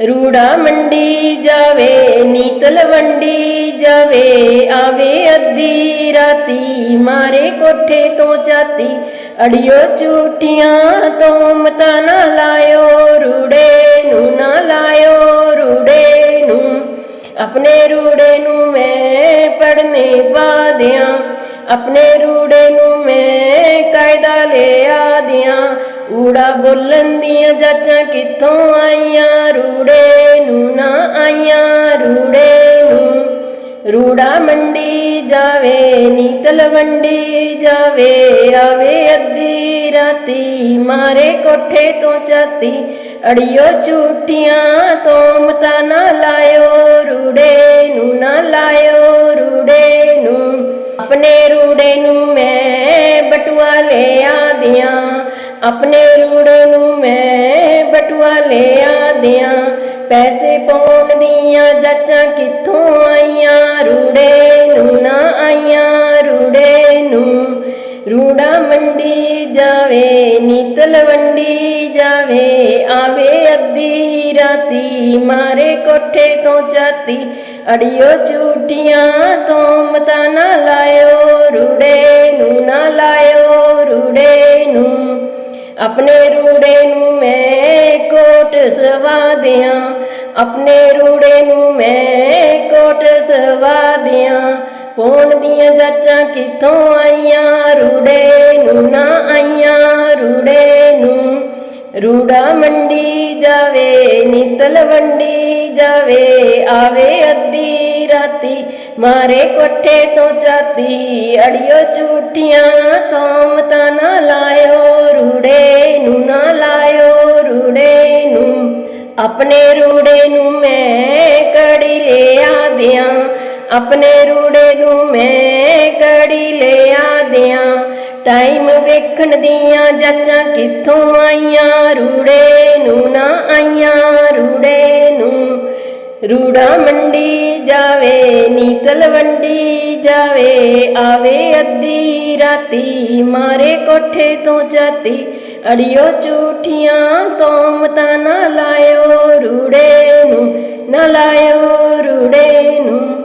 ਰੂੜਾ ਮੰਡੀ ਜਾਵੇ, ਨੀਤਲ ਵੰਡੀ ਜਾਵੇ, ਆਵੇ ਅੱਧੀ ਰਾਤੀ, ਮਾਰੇ ਕੋਠੇ ਤੋਂ ਜਾਤੀ ਅੜਿਓ ਝੂਠੀਆਂ ਤੋਂ ਮਤਾ ਨਾ ਲਾਇਓ, ਰੂੜੇ ਨੂੰ ਨਾ ਲਾਇਓ, ਰੂੜੇ ਨੂੰ, ਆਪਣੇ ਰੂੜੇ ਨੂੰ ਮੈਂ ਪੜਨੇ ਪਾ ਦਿਆਂ ਆਪਣੇ ਰੂੜੇ ਨੂੰ ਮੈਂ ਕਾਇਦਾ ਲਿਆ ਦਿਆਂ, ਊੜਾ ਬੋਲਣ ਦੀਆਂ ਜਾਚਾਂ ਕਿੱਥੋਂ ਆਈਆਂ? ਰੂੜੇ ਨੂੰ ਨਾ ਆਈਆਂ, ਰੂੜੇ ਨੂੰ। ਰੂੜਾ ਮੰਡੀ ਜਾਵੇ, ਨੀਤਲ ਵੰਡੀ ਜਾਵੇ, ਆਵੇ ਅੱਧੀ ਰਾਤੀ। ਮਾਰੇ ਕੋਠੇ ਤੋਂ ਚਾਤੀ, ਅੜਿਓ ਝੂਠੀਆਂ ਤੋਂ ਮਤਾ ਨਾ ਲਾਇਓ। ਰੂੜੇ ਨੂੰ ਨਾ ਲਾਇਓ, ਰੂੜੇ ਨੂੰ। ਆਪਣੇ ਰੂੜੇ ਨੂੰ ਮੈਂ ਬਟੂਆ ਲਿਆ ਦਿਆਂ। ਆਪਣੇ ਰੂੜੇ ਨੂੰ ਮੈਂ ਬਟੂਆ ਲਿਆ ਦਿਆਂ। ਪੈਸੇ ਪਾਉਣ ਦੀਆਂ ਜਾਚਾਂ ਕਿੱਥੋਂ ਆਈਆਂ? ਰੂੜੇ ਨੂੰ ਨਾ ਆਈਆਂ, ਰੂੜੇ ਨੂੰ। ਰੂੜਾ ਮੰਡੀ ਜਾਵੇ, ਨੀਤਲ ਵੰਡੀ ਜਾਵੇ। ਆਵੇ ਅੱਧੀ ਰਾਤੀ, ਮਾਰੇ ਕੋਠੇ ਤੋਂ ਚਾਤੀ। ਅੜਿਓ ਝੂਠੀਆਂ ਤੋਂ ਮਤਾ ਨਾ ਲਾਇਓ, ਰੂੜੇ ਨੂੰ ਨਾ ਲਾਇਓ, ਰੂੜੇ ਨੂੰ। ਆਪਣੇ ਰੂੜੇ ਨੂੰ ਮੈਂ ਕੋਟ ਸਵਾ ਦਿਆਂ ਆਪਣੇ ਰੂੜੇ ਨੂੰ ਮੈਂ ਕੋਟ ਸਵਾ ਦਿਆਂ ਪੌਣ ਦੀਆਂ ਜਾਚਾਂ ਕਿੱਥੋਂ ਆਈਆਂ, ਰੂੜੇ ਨੂੰ ਨਾ ਆਈਆਂ, ਰੂੜੇ ਨੂੰ। ਰੂੜਾ ਮੰਡੀ ਜਾਵੇ, ਨਿਤਲ ਵੰਡੀ ਜਾਵੇ, ਆਵੇ ਅੱਧੀ ਰਾਤੀ। ਮਾਰੇ ਕੋਠੇ ਤੋਂ ਚਾਤੀ, ਅੜਿਓ ਝੂਠੀਆਂ ਤੋਂ ਮਤਾ ਨਾ ਲਾਇਓ ਰੂੜੇ ਆਪਣੇ ਰੂੜੇ ਨੂੰ ਮੈਂ ਕੜੀ ਲਿਆ ਦਿਆਂ। ਆਪਣੇ ਰੂੜੇ ਨੂੰ ਮੈਂ ਕੜੀ ਲਿਆ ਦਿਆਂ। ਟਾਈਮ ਵੇਖਣ ਦੀਆਂ ਜਾਚਾਂ ਕਿੱਥੋਂ ਆਈਆਂ? ਰੂੜੇ ਨੂੰ ਨਾ ਆਈਆਂ, ਰੂੜੇ ਨੂੰ। ਰੂੜਾ ਮੰਡੀ ਜਾਵੇ, ਨੀਤਲ ਵੰਡੀ ਜਾਵੇ। ਆਵੇ ਅੱਧੀ ਰਾਤੀ, ਮਾਰੇ ਕੋਠੇ ਤੋਂ ਜਾਤੀ। ਅੜਿਓ ਝੂਠੀਆਂ ਤੋਂ ਤਾਂ ਨਾ ਲਾਇਓ ਰੂੜੇ ਨੂੰ ਨਾ ਲਾਇਓ ਰੂੜੇ ਨੂੰ।